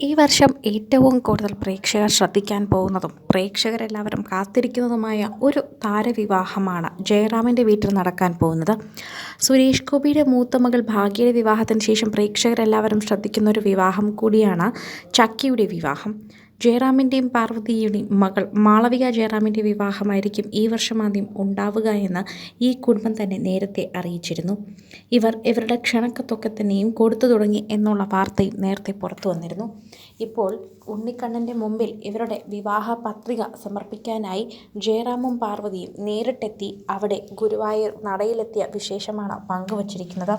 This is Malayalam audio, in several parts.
ഈ വർഷം ഏറ്റവും കൂടുതൽ പ്രേക്ഷകർ ശ്രദ്ധിക്കാൻ പോകുന്നതും പ്രേക്ഷകരെല്ലാവരും കാത്തിരിക്കുന്നതുമായ ഒരു താരവിവാഹമാണ് ജയറാമിന്റെ വീട്ടിൽ നടക്കാൻ പോകുന്നത്. സുരേഷ് ഗോപിയുടെ മൂത്ത മകൾ ഭാഗ്യയുടെ വിവാഹത്തിന് ശേഷം പ്രേക്ഷകരെല്ലാവരും ശ്രദ്ധിക്കുന്ന ഒരു വിവാഹം കൂടിയാണ് ചക്കിയുടെ വിവാഹം. ജയറാമിന്റെയും പാർവതിയുടെയും മകൾ മാളവിക ജയറാമിന്റെ വിവാഹമായിരിക്കും ഈ വർഷം ആദ്യം ഉണ്ടാവുക എന്ന് ഈ കുടുംബം തന്നെ നേരത്തെ അറിയിച്ചിരുന്നു. ഇവർ ഇവരുടെ ക്ഷണക്കത്തൊക്കെ തന്നെയും കൊടുത്തു തുടങ്ങി എന്നുള്ള വാർത്തയും നേരത്തെ പുറത്തു വന്നിരുന്നു. ഇപ്പോൾ ഉണ്ണിക്കണ്ണന്റെ മുമ്പിൽ ഇവരുടെ വിവാഹ പത്രിക സമർപ്പിക്കാനായി ജയറാമും പാർവതിയും നേരിട്ടെത്തി അവിടെ ഗുരുവായൂർ നടയിലെത്തിയ വിശേഷമാണ് പങ്കുവച്ചിരിക്കുന്നത്.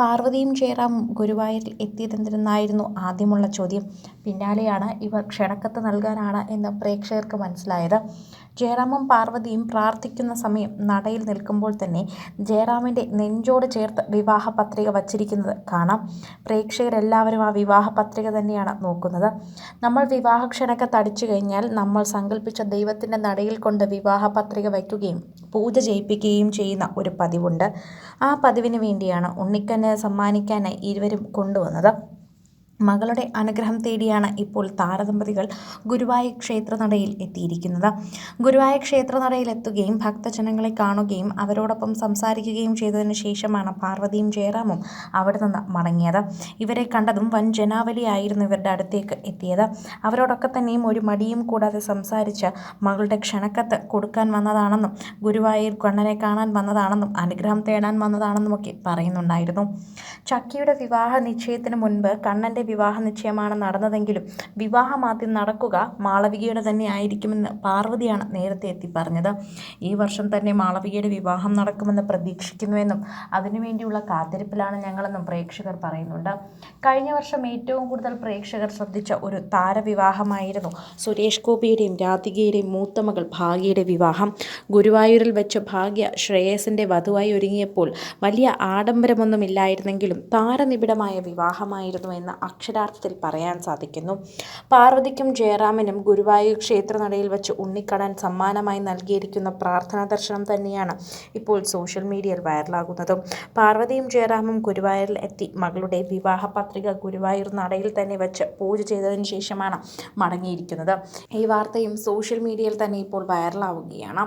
പാർവതിയും ജയറാമും ഗുരുവായൂരിൽ എത്തിയതെന്തിരുന്നായിരുന്നു ആദ്യമുള്ള ചോദ്യം. പിന്നാലെയാണ് ഇവർ ക്ഷണക്കത്ത് നൽകാനാണ് എന്ന് പ്രേക്ഷകർക്ക് മനസ്സിലായത്. ജയറാമും പാർവതിയും പ്രാർത്ഥിക്കുന്ന സമയം നടയിൽ നിൽക്കുമ്പോൾ തന്നെ ജയറാമിന്റെ നെഞ്ചോട് ചേർത്ത് വിവാഹ പത്രിക വച്ചിരിക്കുന്നത് കാണാം. പ്രേക്ഷകരെല്ലാവരും ആ വിവാഹ പത്രിക തന്നെയാണ് നോക്കുന്നത്. നമ്മൾ വിവാഹ തടിച്ചു കഴിഞ്ഞാൽ നമ്മൾ സങ്കല്പിച്ച ദൈവത്തിന്റെ നടയിൽ കൊണ്ട് വിവാഹ പത്രിക വയ്ക്കുകയും പൂജ ചെയ്യിപ്പിക്കുകയും ചെയ്യുന്ന ഒരു പതിവുണ്ട്. ആ പതിവിന് വേണ്ടിയാണ് ഉണ്ണിക്കനെ സമ്മാനിക്കാനായി ഇരുവരും കൊണ്ടുവന്നത്. മകളുടെ അനുഗ്രഹം തേടിയാണ് ഇപ്പോൾ താരദമ്പതികൾ ഗുരുവായൂർ ക്ഷേത്രനടയിൽ എത്തിയിരിക്കുന്നത്. ഗുരുവായൂർ ക്ഷേത്രനടയിൽ എത്തുകയും ഭക്തജനങ്ങളെ കാണുകയും അവരോടൊപ്പം സംസാരിക്കുകയും ചെയ്തതിന് ശേഷമാണ് പാർവതിയും ജയറാമും അവിടെ നിന്ന് മടങ്ങിയത്. ഇവരെ കണ്ടതും വൻ ജനാവലിയായിരുന്നു ഇവരുടെ അടുത്തേക്ക് എത്തിയത്. അവരോടൊക്കെ തന്നെയും ഒരു മടിയും കൂടാതെ സംസാരിച്ച് മകളുടെ ക്ഷണക്കത്ത് കൊടുക്കാൻ വന്നതാണെന്നും ഗുരുവായൂർ കണ്ണനെ കാണാൻ വന്നതാണെന്നും അനുഗ്രഹം തേടാൻ വന്നതാണെന്നും ഒക്കെ പറയുന്നുണ്ടായിരുന്നു. ചക്കിയുടെ വിവാഹ നിശ്ചയത്തിന് മുൻപ് കണ്ണന്റെ വിവാഹ നിശ്ചയമാണ് നടന്നതെങ്കിലും വിവാഹം ആദ്യം നടക്കുക മാളവികയുടെ തന്നെ ആയിരിക്കുമെന്ന് പാർവതിയാണ് നേരത്തെ എത്തി പറഞ്ഞത്. ഈ വർഷം തന്നെ മാളവികയുടെ വിവാഹം നടക്കുമെന്ന് പ്രതീക്ഷിക്കുന്നുവെന്നും അതിനുവേണ്ടിയുള്ള കാത്തിരിപ്പിലാണ് ഞങ്ങളെന്നും പ്രേക്ഷകർ പറയുന്നുണ്ട്. കഴിഞ്ഞ വർഷം ഏറ്റവും കൂടുതൽ പ്രേക്ഷകർ ശ്രദ്ധിച്ച ഒരു താരവിവാഹമായിരുന്നു സുരേഷ് ഗോപിയുടെയും രാധികയുടെയും മൂത്ത മകൾ ഭാഗ്യയുടെ വിവാഹം. ഗുരുവായൂരിൽ വെച്ച് ഭാഗ്യ ശ്രേയസിന്റെ വധുവായി ഒരുങ്ങിയപ്പോൾ വലിയ ആഡംബരമൊന്നുമില്ലായിരുന്നെങ്കിലും താരനിബിഡമായ വിവാഹമായിരുന്നു എന്ന് അക്ഷരാർത്ഥത്തിൽ പറയാൻ സാധിക്കുന്നു. പാർവതിക്കും ജയറാമിനും ഗുരുവായൂർ ക്ഷേത്രനടയിൽ വെച്ച് ഉണ്ണിക്കടാൻ സമ്മാനമായി നൽകിയിരിക്കുന്ന പ്രാർത്ഥനാ ദർശനം തന്നെയാണ് ഇപ്പോൾ സോഷ്യൽ മീഡിയയിൽ വൈറലാകുന്നത്. പാർവതിയും ജയറാമും ഗുരുവായൂരിൽ എത്തി മകളുടെ വിവാഹ പത്രിക ഗുരുവായൂർ നടയിൽ തന്നെ വെച്ച് പൂജ ചെയ്തതിന് ശേഷമാണ് മടങ്ങിയിരിക്കുന്നത്. ഈ വാർത്തയും സോഷ്യൽ മീഡിയയിൽ തന്നെ ഇപ്പോൾ വൈറലാവുകയാണ്.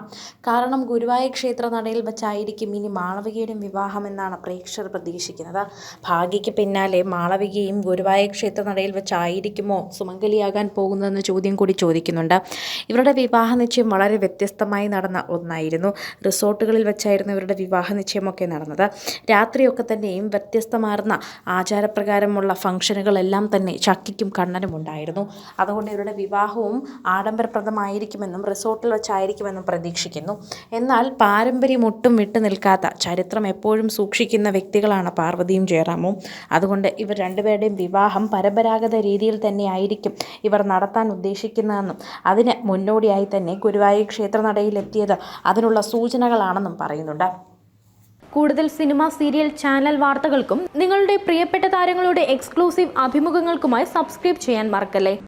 കാരണം ഗുരുവായൂർ ക്ഷേത്ര നടയിൽ വെച്ചായിരിക്കും ഇനി മാളവികയുടെയും വിവാഹമെന്നാണ് പ്രേക്ഷകർ പ്രതീക്ഷിക്കുന്നത്. ഭാഗ്യയ്ക്ക് പിന്നാലെ മാളവികയും ഗുരുവായൂർ ക്ഷേത്ര നടയിൽ വെച്ചായിരിക്കുമോ സുമംഗലിയാകാൻ പോകുന്നതെന്ന ചോദ്യം കൂടി ചോദിക്കുന്നുണ്ട്. ഇവരുടെ വിവാഹ നിശ്ചയം വളരെ വ്യത്യസ്തമായി നടന്ന ഒന്നായിരുന്നു. റിസോർട്ടുകളിൽ വെച്ചായിരുന്നു ഇവരുടെ വിവാഹ നിശ്ചയമൊക്കെ നടന്നത്. രാത്രിയൊക്കെ തന്നെയും വ്യത്യസ്തമാർന്ന ആചാരപ്രകാരമുള്ള ഫംഗ്ഷനുകളെല്ലാം തന്നെ ചക്കിക്കും കണ്ണനും ഉണ്ടായിരുന്നു. അതുകൊണ്ട് ഇവരുടെ വിവാഹവും ആഡംബരപ്രദമായിരിക്കുമെന്നും റിസോർട്ടിൽ വെച്ചായിരിക്കുമെന്നും പ്രതീക്ഷിക്കുന്നു. എന്നാൽ പാരമ്പര്യം ഒട്ടും വിട്ടു നിൽക്കാത്ത ചരിത്രം എപ്പോഴും സൂക്ഷിക്കുന്ന വ്യക്തികളാണ് പാർവതിയും ജയറാമും. അതുകൊണ്ട് ഇവർ രണ്ടുപേരുടെയും വിവാഹം പരമ്പരാഗത രീതിയിൽ തന്നെയായിരിക്കും ഇവർ നടത്താൻ ഉദ്ദേശിക്കുന്നതെന്നും അതിന് മുന്നോടിയായി തന്നെ ഗുരുവായൂർ ക്ഷേത്രനടയിലെത്തിയത് അതിനുള്ള സൂചനകളാണെന്നും പറയുന്നുണ്ട്. കൂടുതൽ സിനിമ സീരിയൽ ചാനൽ വാർത്തകൾക്കും നിങ്ങളുടെ പ്രിയപ്പെട്ട താരങ്ങളുടെ എക്സ്ക്ലൂസീവ് അഭിമുഖങ്ങൾക്കുമായി സബ്സ്ക്രൈബ് ചെയ്യാൻ മറക്കല്ലേ?